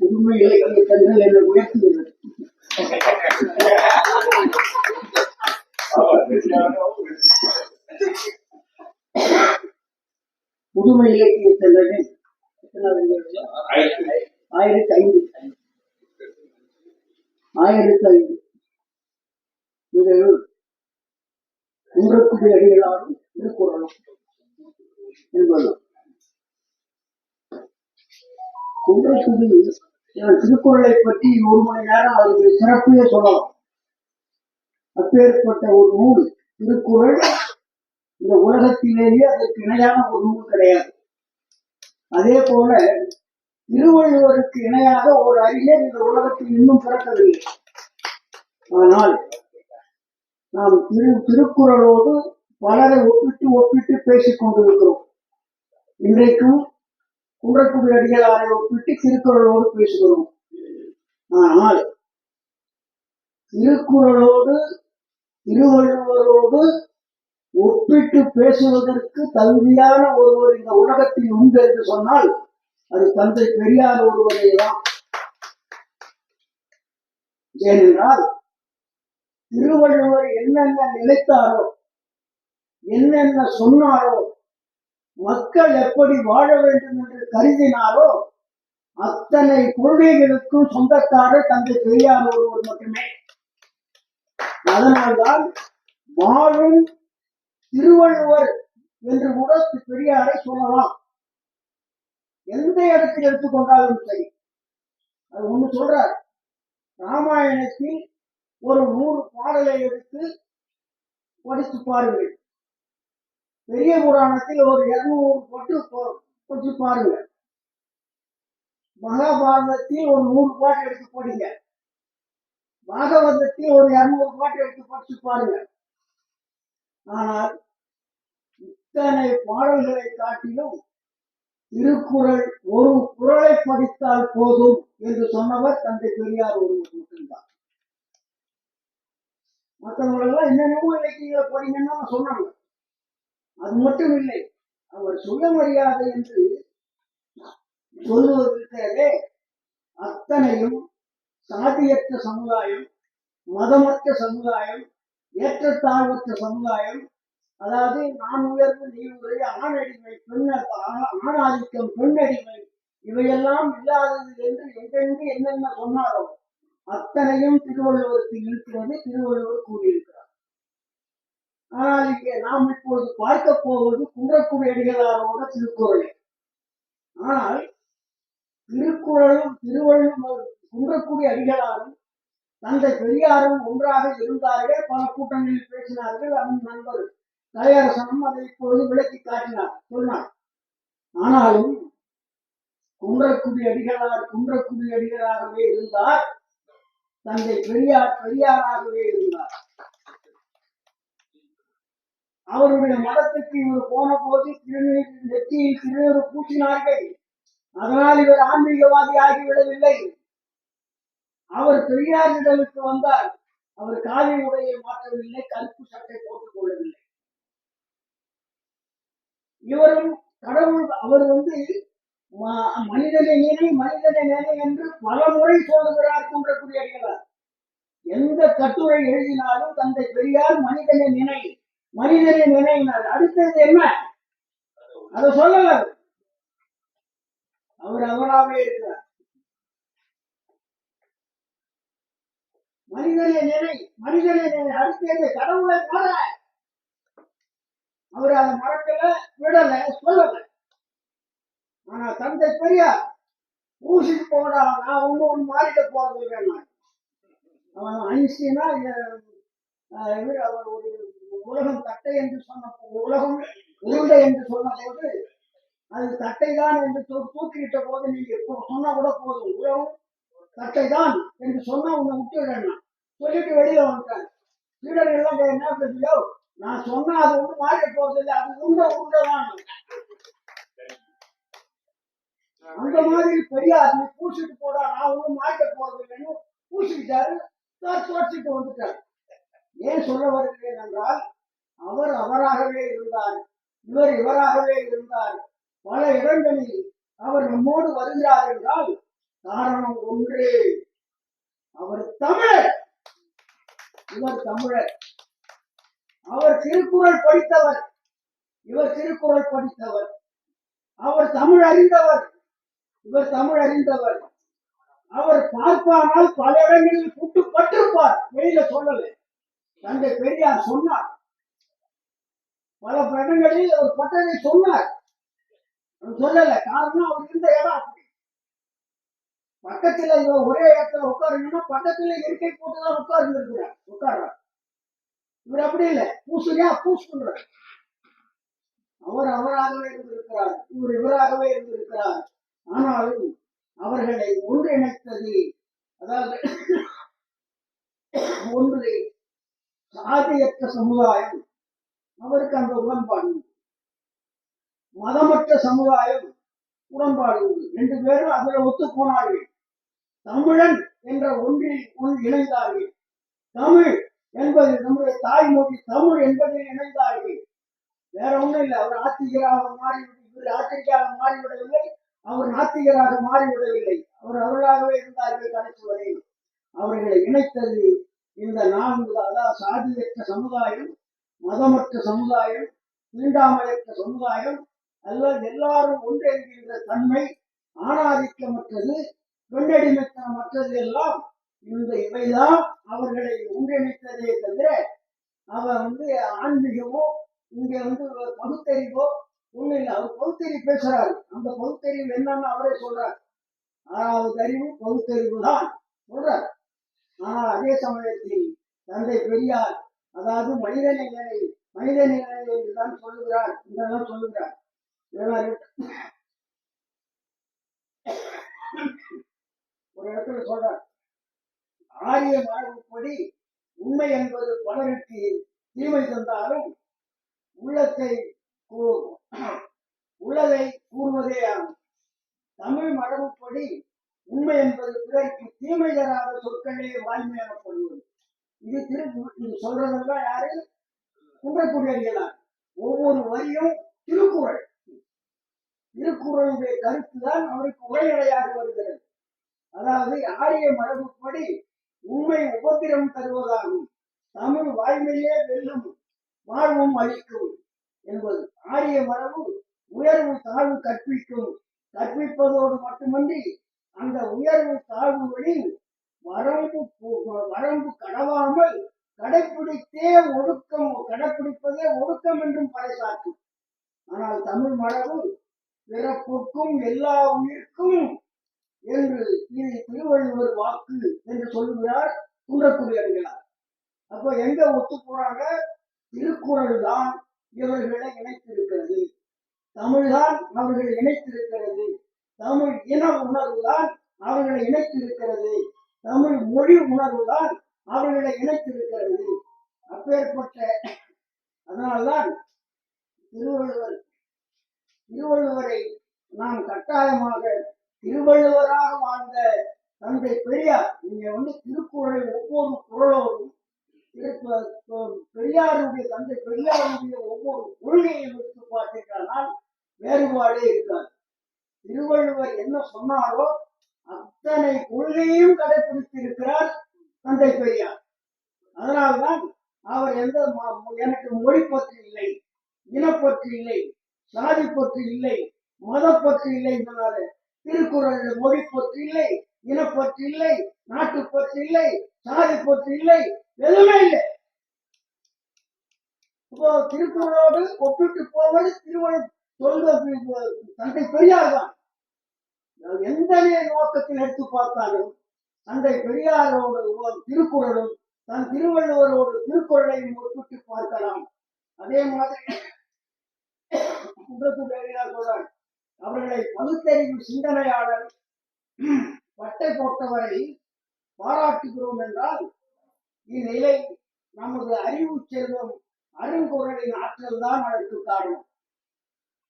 புதுமை இலக்கிய தங்கள் என்னை உயர்த்துகிறது புதுமை இலக்கிய தங்களில் ஆயிரத்தி ஐந்து ஆயிரத்தி ஐந்து இது குன்றக்குடி அடிகளாரும் திருக்குறளும் என்பது திருக்குறளை பற்றி ஒரு மணி நேரம் அவருடைய சிறப்பையே சொல்லலாம். அப்பேற்பட்ட ஒரு நூல் திருக்குறள் இந்த உலகத்திலேயே அதற்கு இணையான ஒரு நூல் கிடையாது. அதே போல திருவள்ளுவருக்கு இணையாக ஒரு அறிஞர் இந்த உலகத்தில் இன்னும் பிறக்கவில்லை. ஆனால் நாம் திரு திருக்குறளோடு பலரை ஒப்பிட்டு ஒப்பிட்டு பேசிக் கொண்டிருக்கிறோம். இன்றைக்கும் குன்றக்குடி அடிகளாரை ஒப்பிட்டு திருக்குறளோடு பேசுகிறோம். ஆனால் திருக்குறளோடு திருவள்ளுவரோடு ஒப்பிட்டு பேசுவதற்கு தகுதியான ஒருவர் இந்த உலகத்தில் உண்டு என்று சொன்னால் அது தந்தை பெரியார் ஒருவரை தான். ஏனென்றால் திருவள்ளுவர் என்னென்ன நினைத்தாரோ என்னென்ன சொன்னாரோ மக்கள் எப்படி வாழ வேண்டும் என்று கருதினாரோ அத்தனை கொள்கைகளுக்கும் சொந்தக்காரர் தந்தை பெரியார் ஒருவர் மட்டுமே. அதனால்தான் வாழும் திருவள்ளுவர் என்று கூட பெரியாரை சொல்லலாம். எந்த இடத்தில் எடுத்துக்கொண்டாலும் சரி. அது ஒண்ணு சொல்றார். ராமாயணத்தில் ஒரு நூறு பாடலை எடுத்து படித்து பாருங்கள். பெரிய புராணத்தில் ஒரு இருநூறு பட்டு படித்து பாருங்கள். மகாபாரதத்தில் ஒரு நூறு பாட்டு எடுத்து போடுங்க. பாகவதத்தில் ஒரு இருநூறு பாட்டு எடுத்து படிச்சு பாருங்க. ஆனால் இத்தனை பாடல்களை காட்டிலும் திருக்குறள் ஒரு குறளை படித்தால் போதும் என்று சொன்னவர் தந்தை பெரியார் ஒருவர் மட்டும்தான். மற்றவங்களெல்லாம் என்னென்னமோ இலக்கியங்களை படிங்கன்னா சொன்னாங்க. அது மட்டும் இல்லை அவர் சுயமரியாதை என்று சொல்லுவதற்கே அத்தனையும் சாதியற்ற சமுதாயம் மதமற்ற சமுதாயம் ஏற்றத்தாழ்வற்ற சமுதாயம் அதாவது நான் உயர்வு நீ உயர்வு ஆணடிமை பெண் ஆணாதிக்கம் பெண்ணடிமை இவையெல்லாம் இல்லாதது என்று எங்கெங்கு என்னென்ன சொன்னாரோ அத்தனையும் திருவள்ளுவருக்கு இருக்கிறது திருவள்ளுவர் கூறியிருக்கிறார். ஆனால் இங்கே நாம் இப்பொழுது பார்க்க போவது குன்றக்குடி அடிகளாரோட திருக்குறளை. ஆனால் திருக்குறளும் திருவள்ளுவர் குன்றக்குடி அடிகளாரும் தந்தை பெரியாரும் ஒன்றாக இருந்தார்கள். பல கூட்டங்களில் பேசினார்கள். அவன் நண்பர் தலையரசனும் அதை இப்பொழுது விளக்கி காட்டினார் சொன்னார் ஆனாலும் குன்றக்குடி அடிகளார் குன்றக்குடி அடிகளாகவே இருந்தார். தந்தை பெரியார் பெரியாராகவே இருந்தார். அவருடைய மதத்துக்கு இவர் போன போது திருநீர் நெற்றியில் திருநீர் பூசினார்கள். அதனால் இவர் ஆன்மீகவாதி ஆகிவிடவில்லை அவர் பெரியாரிடலுக்கு வந்தார். அவர் காவி உடையை மாற்றவில்லை கருப்பு சட்டை போட்டுக் கொள்ளவில்லை இவரும் கடவுள் அவர் வந்து ம- மனிதனை நினை மனிதனை நினை என்று பல முறை சொல்லுகிறார் குன்றக்குடி அடிகளார் எந்த கட்டுரை எழுதினாலும் தந்தை பெரியார் மனிதனை நினை மனிதனை நினைனார் அடுத்தது என்ன? அதை சொல்லல அவர். அவர் அவராகவே இருக்கிறார். மனிதனை நினை மனிதனை நினை அடுத்தது கடவுளை மற அவர் அதை மறக்கல விடல சொல்லல. ஆனா தந்தை பெரியார் ஊசிக்கு போடா நான் ஒண்ணு ஒண்ணு மாறிட்ட போறது இல்லைன்னா அவன் ஐன்ஸ்டீனா அவர் ஒரு உலகம் தட்டை என்று சொன்ன உலகம் உருண்டை என்று சொன்ன போது அது தட்டை தான் என்று தூ- தூக்கிவிட்ட போது நீங்க சொன்னா கூட போதும். உலகம் தட்டை தான் என்று சொன்னா உன்னை விட்டு விடணும். சொல்லிட்டு வெளியில வந்துட்டாங்க சீடர்கள் எல்லாம் என்ன பண்ணியோ நான் சொன்னா அது ஒண்ணு மாறிட போறது இல்லை அது உருண்டை உருண்டை அந்த மாதிரி பெரியார் நீ பூசிட்டு போடா நான் ஒண்ணும் மாறிட போறது பூசிக்கிட்டாரு. தான் தோற்றிட்டு வந்துட்டார். ஏன் சொல்ல வருகிறேன் என்றால் அவர் அவராகவே இருந்தார். இவர் இவராகவே இருந்தார். பல இடங்களில் அவர் நம்மோடு வருகிறார் என்றால் காரணம் ஒன்று அவர் தமிழர். இவர் தமிழர். அவர் திருக்குறள் படித்தவர். இவர் திருக்குறள் படித்தவர். அவர் தமிழ் அறிந்தவர். இவர் தமிழ் அறிந்தவர். அவர் பார்ப்பானால் பல இடங்களில் புட்டு பட்டிருப்பார். வெளியில சொல்லல. தந்தை பெரியார் சொன்னார். பல இடங்களில் அவர் பட்டதை சொன்னார். சொல்லல. காரணம் அவர் இருந்த இடம் அப்படி பக்கத்துல இவ ஒரே இடத்துல உட்காருங்கன்னா பக்கத்துல இருக்கை போட்டுதான் உட்கார்ந்து இருக்கிறார் உட்கார்றார் இவர் அப்படி இல்லை. பூசுறியா பூஸ் அவர் அவராகவே இருந்திருக்கிறார். இவர் இவராகவே இருந்திருக்கிறார். ஆனாலும் அவர்களை ஒன்றிணைத்தது அதாவது ஒன்று சாதியற்ற சமுதாயம். அவருக்கு அந்த உடன்பாடு. மதமற்ற சமுதாயம் உடன்பாடு ரெண்டு பேரும் அதுல ஒத்து போனார்கள் தமிழன் என்ற ஒன்றில் ஒன்று இணைந்தார்கள். தமிழ் என்பது நம்முடைய தாய்மொழி தமிழ் என்பதில் இணைந்தார்கள். வேற ஒண்ணும் இல்லை அவர் ஆத்திகராக மாறி இவர் ஆத்திரிக்காக மாறிவிடவில்லை அவர் நாத்திகராக மாறிவிடவில்லை. அவர் அவர்களாகவே இருந்தார்கள் கடைசி வரை அவர்களை இணைத்தது இந்த நான்கு அதாவது சாதியற்ற சமுதாயம் மதமற்ற சமுதாயம் தீண்டாமையற்ற சமுதாயம் அல்லது எல்லாரும் ஒன்றென்கின்ற தன்மை ஆணாதிக்கமற்றது பெண்ணடிமைத்தனமற்றது எல்லாம் இந்த இவைதான் அவர்களை ஒன்றிணைத்ததே தவிர அவர் வந்து ஆன்மீகமோ இங்க வந்து பகுத்தறிவோ ஒண்ணு இல்லை. அவர் பகுத்தறிவு பேசுறாரு. அந்த பகுத்தறிவு என்னன்னு அவரே சொல்றார். ஆறாவது அறிவு பகுத்தறிவு தான் சொல்றார். ஆனால் அதே சமயத்தில் தந்தை பெரியார் அதாவது மனித நிலை மனித நிலை தான் சொல்லுகிறார் என்றெல்லாம் சொல்லுகிறார். ஒரு இடத்துல சொல்றார் ஆரிய மரபுப்படி உண்மை என்பது பலருக்கு தீமை தந்தாலும் உள்ளத்தை உள்ளதை கூறுவதே ஆகும். தமிழ் மரபுப்படி உண்மை என்பது பிறருக்கு தீமை தராத சொற்களே வாய்மை சொல்வது இது திரு சொல்றதெல்லாம் யாரு? குன்றக்குடியடிகளார் ஒவ்வொரு வரியும் திருக்குறள். திருக்குறளுடைய கருத்துதான் அவருக்கு உரைநடையாக வருகிறது. அதாவது ஆரிய மரபுப்படி உண்மை உபத்திரம் தருவதாகும். தமிழ் வாய்மையே வெல்லும் வாழ்வும் அளிக்கும் என்பது. ஆரிய மரபு உயர்வு தாழ்வு கற்பிக்கும். கற்பிப்பதோடு மட்டுமன்றி அந்த உயர்வு தாழ்வுகளில் வரம்பு வரம்பு கடவாமல் கடைப்பிடித்தே ஒடுக்கம் கடைப்பிடிப்பதே ஒடுக்கம் என்றும் பறைசாற்றும். ஆனால் தமிழ் மரபு பிறப்புக்கும் எல்லா உயிர்க்கும் என்று இது திருவள்ளுவர் வாக்கு என்று சொல்லுகிறார் குன்றக்குடி அடிகளார். அப்போ எங்க ஒத்து போறாங்க? திருக்குறள் தான் இவர்களை இணைத்திருக்கிறது. தமிழ்தான் அவர்களை இணைத்திருக்கிறது. தமிழ் இன உணர்வு தான் அவர்களை இணைத்திருக்கிறது. தமிழ் மொழி உணர்வு தான் அவர்களை இணைத்திருக்கிறது. அப்பேற்பட்ட அதனால்தான் திருவள்ளுவர் திருவள்ளுவரை நாம் கட்டாயமாக திருவள்ளுவராக வாழ்ந்த தந்தை பெரியார் நீங்க வந்து திருக்குறளை ஒவ்வொரு குரலோடும் பெரியாருடைய தந்தை பெரியாருடைய ஒவ்வொரு கொள்கையை எடுத்து பார்த்தீர்களால் வேறுபாடே இருக்காது. திருவள்ளுவர் என்ன சொன்னாரோ அத்தனை கொள்கையும் கடைபிடித்திருக்கிறார் தந்தை பெரியார். அதனால்தான் அவர் எந்த எனக்கு மொழி பற்றி இல்லை இனப்பற்று இல்லை சாதி பற்று இல்லை மதப்பற்று இல்லை சொன்னாரு திருக்குறள் மொழி பற்று இல்லை இனப்பற்று இல்லை நாட்டு நாட்டுப்பற்று இல்லை சாதி பற்று இல்லை எதுவுமே இல்லை. இப்போ திருக்குறளோடு ஒப்பிட்டு போவது திருவள்ளுவர் சொல்ல தந்தை பெரியார் தான். எந்த நோக்கத்தில் எடுத்து பார்த்தாலும் தந்தை பெரியாரோடு திருக்குறளும் தன் திருவள்ளுவரோடு திருக்குறளையும் ஒப்பிட்டு பார்க்கலாம். அதே மாதிரி குன்றத்தூர் அவர்களை பகுத்தறிவு சிந்தனையாளர் பட்டை போட்டவரை பாராட்டுகிறோம் என்றால் இந்நிலை நமது அறிவு செல்வம் அருங்குரலின் ஆற்றல் தான் அதற்கு காரணம்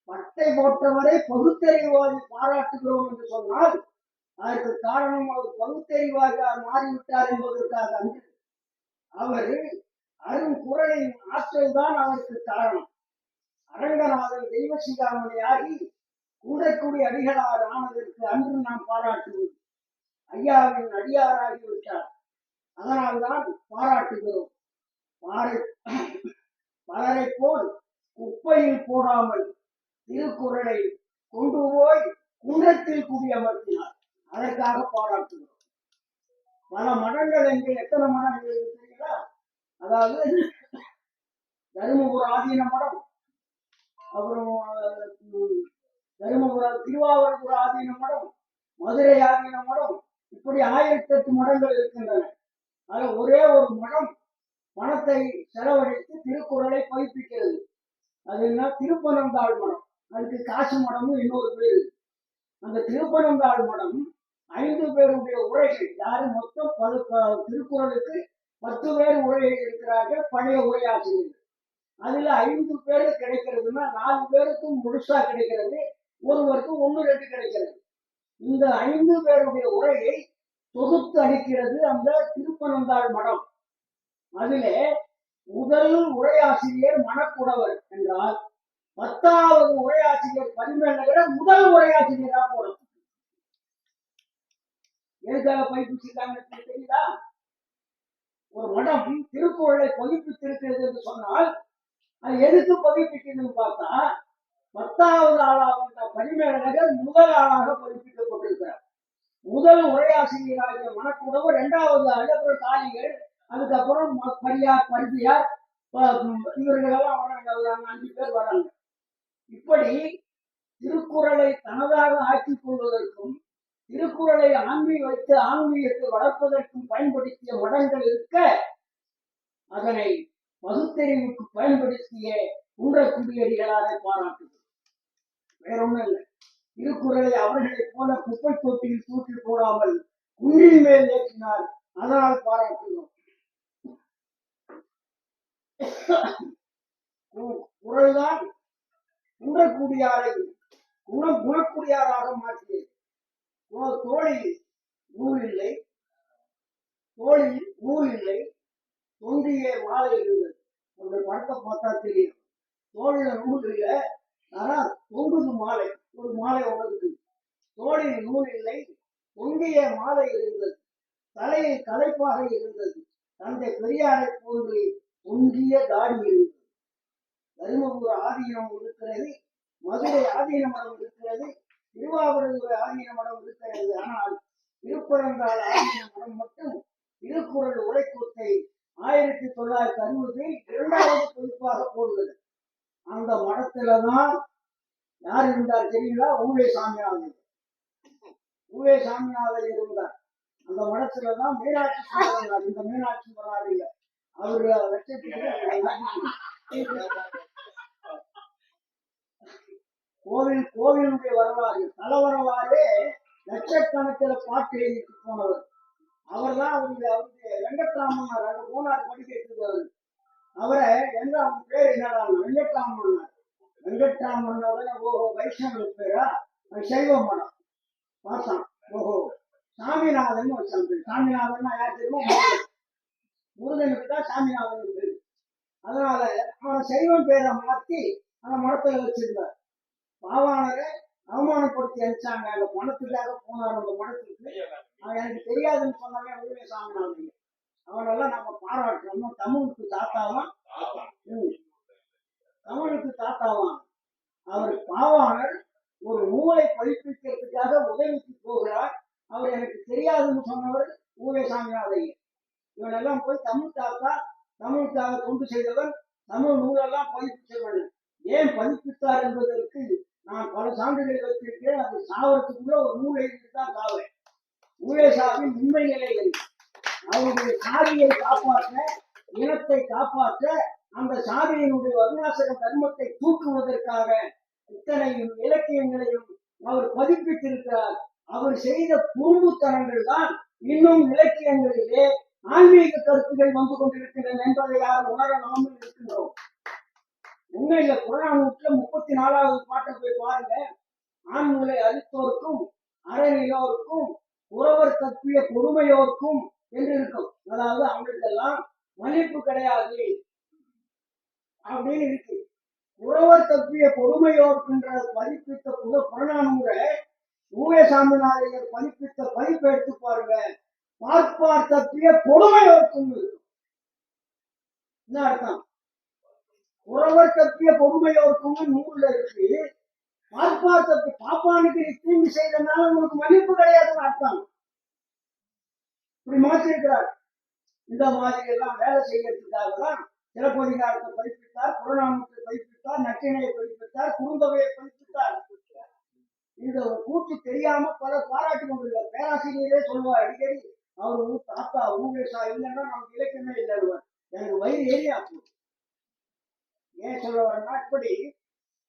பட்டை போட்டவரை பகுத்தறிவாதி பாராட்டுகிறோம் என்று சொன்னால் அதற்கு காரணம் அவர் பகுத்தறிவாக மாறிவிட்டார் என்பதற்காக அன்று அவர் அருங்குரலின் ஆற்றல் தான் அதற்கு காரணம். அரங்கநாதன் தெய்வ சிந்தாமணியாகி கூடக்கூடிய அடிகளார் ஆனதற்கு அன்று நாம் பாராட்டுவோம். ஐயாவின் அடியாராகிவிட்டார் அதனால்தான் பாராட்டுகிறோம். பாரு பலரை போல் குப்பையில் போடாமல் திருக்குறளை கொண்டு போய் குன்றத்தில் குடியமர்த்தினார் அதற்காக பாராட்டுகிறோம். பல மடங்கள் என்று எத்தனை மடங்கள் இருக்கு தெரியுங்களா அதாவது தருமபுர ஆதீன மடம். அப்புறம் தருமபுரம் திருவாவூர்புர ஆதீன மடம் மதுரை ஆதீன மடம் இப்படி ஆயிரத்தி எட்டு மடங்கள் இருக்கின்றன. அதுல ஒரே ஒரு மடம் பணத்தை செலவழித்து திருக்குறளை பதிப்பிக்கிறது அது என்ன? திருப்பனந்தாள் மடம். அதுக்கு காசு மடமும் இன்னொரு பேர். அந்த திருப்பனந்தாள் மடம் ஐந்து பேருடைய உரைகள் யாரும் மொத்தம் பது திருக்குறளுக்கு பத்து பேர் உரை இருக்கிறார்கள் பழைய உரையாசிரியர்கள். அதுல ஐந்து பேரு கிடைக்கிறதுன்னா நாலு பேருக்கும் முழுசா கிடைக்கிறது ஒருவருக்கு ஒன்று ரெண்டு கிடைக்கிறது. இந்த ஐந்து பேருடைய உரையை தொகுத்து அளிக்கிறது அந்த திருப்பனந்தாள் மடம். அதிலே முதல் உரையாசிரியர் மணக்குடவர் என்றால் பத்தாவது உரையாசிரியர் பரிமேலகர முதல் உரையாசிரியரா போடும். எதுக்காக பதிப்பிச்சிருக்காங்க தெரியுதா? ஒரு மடம் திருக்குறளை பதிப்பித்திருக்கிறது என்று சொன்னால் எதுக்கு பதிப்பிக்குதுன்னு பார்த்தா பத்தாவது ஆளாக வந்த பரிமேலகர் முதல் ஆளாக பதிப்பிக்கப்பட்டிருக்கிறார் முதல் உரையாசிரியராகிய மனக்குடவு இரண்டாவது ஆள் அப்புறம் காளிகள் அதுக்கப்புறம் பரியார் பரிதியார் இவர்களெல்லாம் வராங்க ஒரு அஞ்சு பேர் வராங்க. இப்படி திருக்குறளை தனதாக ஆக்கிக் கொள்வதற்கும் திருக்குறளை ஆன்மீ வைத்து ஆன்மீகத்தை வளர்ப்பதற்கும் பயன்படுத்திய மடங்கள் இருக்க அதனை பகுத்தறிவுக்கு பயன்படுத்திய குன்றக்குடியடிகளாரை பாராட்டுகிறோம் வேற ஒண்ணும் இல்லை. திருக்குறளை அவர்களைப் போல குப்பை தொட்டியில் தூக்கி போடாமல் குன்றின் மேல் ஏற்றினார் அதனால் பாராட்டுகிறோம். குரல்தான் குறள்தான் குண குணக்கூடியாராக மாற்றியது. தோழில் நூல் இல்லை தோழில் நூல் இல்லை தொண்டிய மாலை இருந்தது அந்த படத்தை பார்த்தா தெரியும். தோழின நூல் இல்லை ஆனா தொங்குது மாலை. ஒரு மாலை உணர்ந்து தோளில் நூல் இல்லை தொங்கிய மாலை இருந்தது. தலையில் கலைப்பாக இருந்தது. தந்தை பெரியாரை போன்று தொங்கிய தாடி இருந்தது. தருமபுர ஆதீனம் இருக்கிறது மதுரை ஆதீன மடம் இருக்கிறது திருவாவூர் ஆதீன மடம் இருக்கிறது. ஆனால் திருப்பரங்கால் ஆதீன மடம் மட்டும் திருக்குறள் உழைப்பு ஆயிரத்தி தொள்ளாயிரத்தி அறுபது இரண்டாவது பதிப்பாக போடுவது அந்த மடத்துல தான் யார் இருந்தார் தெரியுங்களா? ஊவே சாமியாவது ஊவே சாமியாவது இருந்தார். அந்த மடத்துல தான் மீனாட்சி சுந்தரனார். இந்த மீனாட்சி சுந்தரனார் இல்ல அவரு வச்சு கோவில் கோவிலுடைய வரலாறு. தல வரலாறு லட்சக்கணக்கில் பாட்டு எழுதிட்டு போனவர். அவர் தான் அவருடைய அவருடைய வெங்கட்ராமன் அந்த மூணாறு படிக்கிறதுக்கு அவரு அவரை எங்க அவங்க பேர் என்னடா வெங்கட்ராமன்? வெங்கட்ராமனோட ஓஹோ வைஷ்ணவ பேரா? சைவ மடம். பார்த்தான். ஓஹோ. சாமிநாதன் வச்சாங்க சாமிநாதன் யார் தெரியுமோ? முருகன். முருகனுக்கு தான் சாமிநாதன் பேரு. அதனால அவன் சைவம் பேரை மாற்றி அந்த மடத்துல வச்சிருந்தார். பாவாணரை அவமானப்படுத்தி அனுப்பிச்சாங்க அந்த பணத்துக்காக போனார் அந்த மடத்துக்கு அவன் எனக்கு தெரியாதுன்னு சொன்னாலே உண்மை சாமிநாதன் அவனெல்லாம் நம்ம பாராட்டணும் தமிழுக்கு தாத்தாவான் தமிழுக்கு தாத்தாவான் அவர் பாவாணர். ஒரு நூலை பதிப்பிக்கிறதுக்காக உதவிக்கு போகிறார். அவர் எனக்கு தெரியாதுன்னு சொன்னவர் ஊவே சாமிநாதையர் இவனெல்லாம் போய் தமிழ் தாத்தா தமிழுக்காக கொண்டு செய்தவன் தமிழ் நூலெல்லாம் பதிப்பு செய்வன். ஏன் பதிப்பித்தார் என்பதற்கு நான் பல சான்றுகளை வச்சிருக்கேன் அது சாவறதுக்குள்ள ஒரு நூல் எழுதி தான் சாவேன். ஊவேசாவின் உண்மை நிலைகள் அவருடைய சாதியை காப்பாற்ற இனத்தை காப்பாற்ற அந்த சாதியினுடைய வருணாசக தர்மத்தை தூக்குவதற்காக இத்தனையும் இலக்கியங்களையும் அவர் பதிப்பித்திருக்கிறார். அவர் செய்த குறும்புத்தனங்கள் தான் இன்னும் இலக்கியங்களிலே ஆன்மீக கருத்துகள் வந்து கொண்டிருக்கின்றன என்பதை யாரும் உணராமல் இருக்கின்றோம். உண்மையில புறநானூற்றுல முப்பத்தி நாலாவது பாட்டை போய் பாருங்க. ஆண்முலை அரித்தோருக்கும் அறநிலோருக்கும் உறவர் தப்பிய கொடுமையோருக்கும் என்று இருக்கும். அதாவது அவங்களுக்கெல்லாம் மன்னிப்பு கிடையாது அப்படின்னு இருக்கு. உறவர் தப்பிய கொடுமையோர்க்கின்ற பதிப்பித்த புத புறநானூரை ஊவே சாமிநாதையர் பதிப்பித்த பதிப்பை எடுத்து பாருங்க. பார்ப்பார் தப்பிய கொடுமையோர்க்கும் இருக்கும் என்ன அர்த்தம்? உறவர் தப்பிய பொம்மையோருக்கும் நூல்ல இருக்கு பார்ப்பார் தப்பி பாப்பானுக்கு தீங்கு செய்தனால உங்களுக்கு மன்னிப்பு கிடையாதுன்னு அர்த்தம். இப்படி மாற்றிருக்கிறார். இந்த மாதிரி எல்லாம் வேலை செய்யறதுக்காக தான் சிலப்பதிகாரத்தை பதிப்பித்தார் புறநாமத்தை பதிப்பித்தார் நற்றினையை பதிப்பித்தார் குறுந்தொகையை பதிப்பித்தார் இந்த ஒரு கூட்டு தெரியாம பல பாராட்டி கொண்டிருக்கார் பேராசிரியரே சொல்லுவார் அடிக்கடி அவர் தாத்தா ஊவேசா இல்லைன்னா நமக்கு இலக்கியமே இல்லைன்னு எனக்கு வயிறு ஏரியா போகுது ஏன் சொல்ல வர இப்படி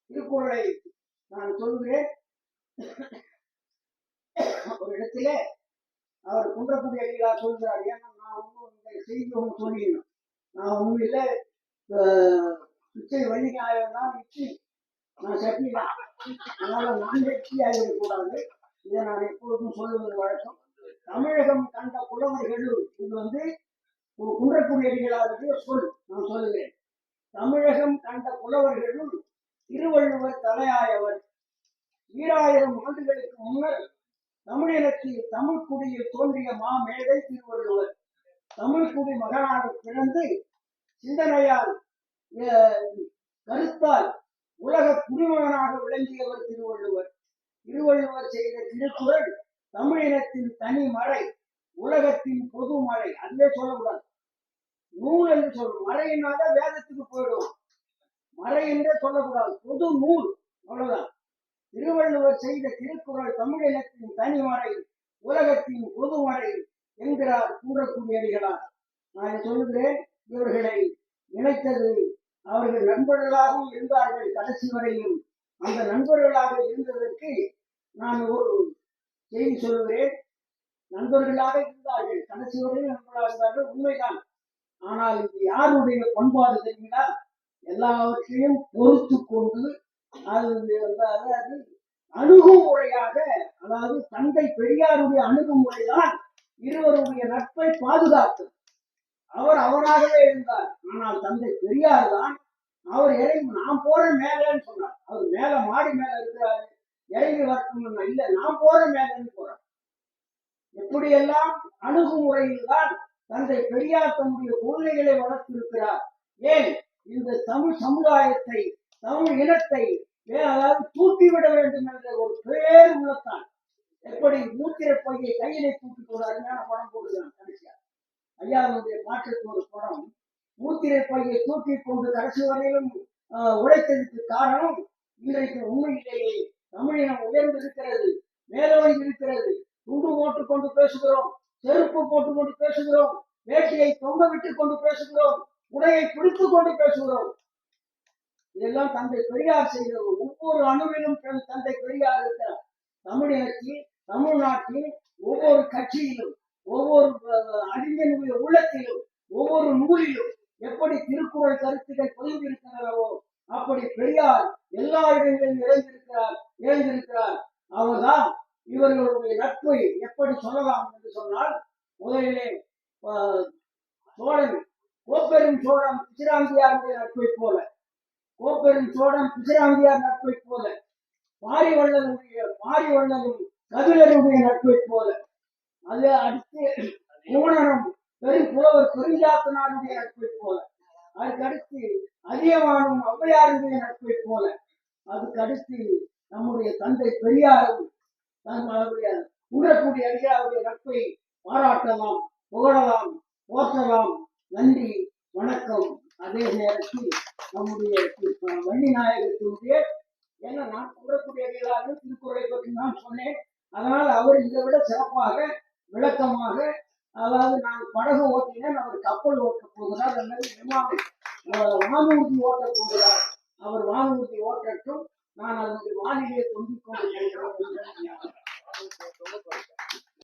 திருக்குறளை நான் சொல்கிறேன். ஒரு இடத்துல அவர் குன்றக்குடி அடிகளா சொல்கிறார் ஏன்னா நான் ஒன்றும் இந்த செய்தி ஒன்று சொல்லிடணும். நான் ஒன்றும் இல்லை. பிச்சை வள்ளிக்காயம் தான் இட்லி. நான் சட்னி தான். அதனால நான் வெற்றி ஆகிடக்கூடாது இதை நான் எப்பொழுதும் சொல்லுவது வழக்கம். தமிழகம் கண்ட புலவர்களுள் இது வந்து ஒரு குன்றக்குடி அடிகளாருடைய சொல். நான் சொல்லுகிறேன் தமிழகம் கண்ட புலவர்களுள் திருவள்ளுவர் தலையாயவர். ஈராயிரம் ஆண்டுகளுக்கு முன்னர் தமிழினத்தில் தமிழ் குடியில் தோன்றிய மாமேதை திருவள்ளுவர். தமிழ் குடி மகனாக பிறந்து சிந்தனையால் கருத்தால் உலக குடிமகனாக விளங்கியவர் திருவள்ளுவர். திருவள்ளுவர் செய்த திருக்குறள் தமிழினத்தின் தனி மறை உலகத்தின் பொது மறை அதுவே சொல்லக்கூடாது. நூல் என்று சொல்றோம். மறையினால வேதத்துக்கு போயிடும். மறை என்றே சொல்லக்கூடாது. பொது நூல். அவ்வளவுதான். திருவள்ளுவர் செய்த திருக்குறள் தமிழினத்தின் தனிமறை உலகத்தின் பொதுமறை என்கிறார் கூறக்கூடிய நான் சொல்கிறேன் இவர்களை நினைத்தது அவர்கள் நண்பர்களாகவும் இருந்தார்கள். கடைசி வரையும் அந்த நண்பர்களாக இருந்ததற்கு நான் ஒரு செய்தி சொல்கிறேன் நண்பர்களாக இருந்தார்கள். கடைசி வரையும் நண்பர்களாக இருந்தார்கள். உண்மைதான். ஆனால் இது யாருடைய பண்பாடு தெரியுமா? எல்லாவற்றையும் பொறுத்து கொண்டு அது அதாவது அணுகுமுறையாக அதாவது தந்தை பெரியாருடைய அணுகுமுறைதான் இருவருடைய நட்பை பாதுகாத்தது. அவர் அவராகவே இருந்தார். ஆனால் தந்தை பெரியார் தான் அவர் இறங்கி நான் போறேன் மேலேன்னு சொன்னார் அவர் மேல மாடி மேல இருக்கிறாரு. இறங்கி வரட்டும்னா இல்ல நான் போறேன் மேலேன்னு போறார். எப்படியெல்லாம் அணுகுமுறையில் தான் தந்தை பெரியார் தம்முடைய கொள்கைகளை வளர்த்திருக்கிறார். ஏன்? இந்த தமிழ் சமுதாயத்தை தமிழ் இனத்தை அதாவது தூக்கிவிட வேண்டும் என்ற ஒரு பேர் உள்ளத்தான். எப்படி மூத்திர பையை கையிலே தூக்கி போட அருமையான படம் போடுகிறான் கடைசியா. ஐயாவுடைய பாட்டுக்கு ஒரு படம் மூத்திர பையை தூக்கி கொண்டு கடைசி வரையிலும் ஆஹ், உழைத்ததுக்கு காரணம் இன்றைக்கு உண்மையிலேயே தமிழினம் உயர்ந்திருக்கிறது மேலோங்கி இருக்கிறது. துண்டு போட்டுக் கொண்டு பேசுகிறோம். செருப்பு போட்டு கொண்டு பேசுகிறோம் வேட்டியை தொங்க விட்டுக் கொண்டு பேசுகிறோம் உடையை பிடித்துக் கொண்டு பேசுகிறோம். இதெல்லாம் தந்தை பெரியார் செய்கிறோம் ஒவ்வொரு அணுவிலும் தந்தை பெரியார் இருக்கிறார் தமிழினத்தில் தமிழ்நாட்டில் ஒவ்வொரு கட்சியிலும் ஒவ்வொரு அறிஞனுடைய உள்ளத்திலும் ஒவ்வொரு நூலிலும் எப்படி திருக்குறள் கருத்துக்கள் பதிந்திருக்கிறனவோ அப்படி பெரியார் எல்லா இடங்களிலும் இறைந்திருக்கிறார் இறைந்திருக்கிறார் அவர்தான் இவர்களுடைய நட்பை எப்படி சொல்லலாம் என்று சொன்னால் முதலிலே சோழன் கோப்பெரும் சோழன் பிசிராந்தியாருடைய நட்பை போல கோப்பெரும் சோழன் பிசிராந்தியார் நட்பை போல பாரிவள்ளனுடைய பாரிவள்ளனும் கபிலருடைய நட்பை போல அது அடுத்து மூணனும் பெரும் புலவர் பெருஞ்சாத்தனாருடைய நட்பை போல அதுக்கடுத்து அதியமானும் ஔவையாருடைய நட்பை போல அதுக்கடுத்து நம்முடைய தந்தை பெரியாரும் நம்முடைய உணரக்கூடிய அவருடைய நட்பை பாராட்டலாம் புகழலாம் போற்றலாம். நன்றி வணக்கம். அதே நேரத்தில் நம்முடைய வள்ளி நாயகத்தினுடைய ஏன்னா நான் கூறக்கூடிய அடிகளாக திருக்குறளை பற்றி நான் சொன்னேன். அதனால் அவர் இதை விட சிறப்பாக விளக்கமாக அதாவது நான் படகு ஓட்டினேன் அவர் கப்பல் ஓட்டப் போகிறார் அல்லது விமானம் வானூர்தி ஓட்டப் போகிறார். அவர் வானூர்தி ஓட்டட்டும் நான் அதனுடைய வானிலையை தொங்கிக் கொண்டு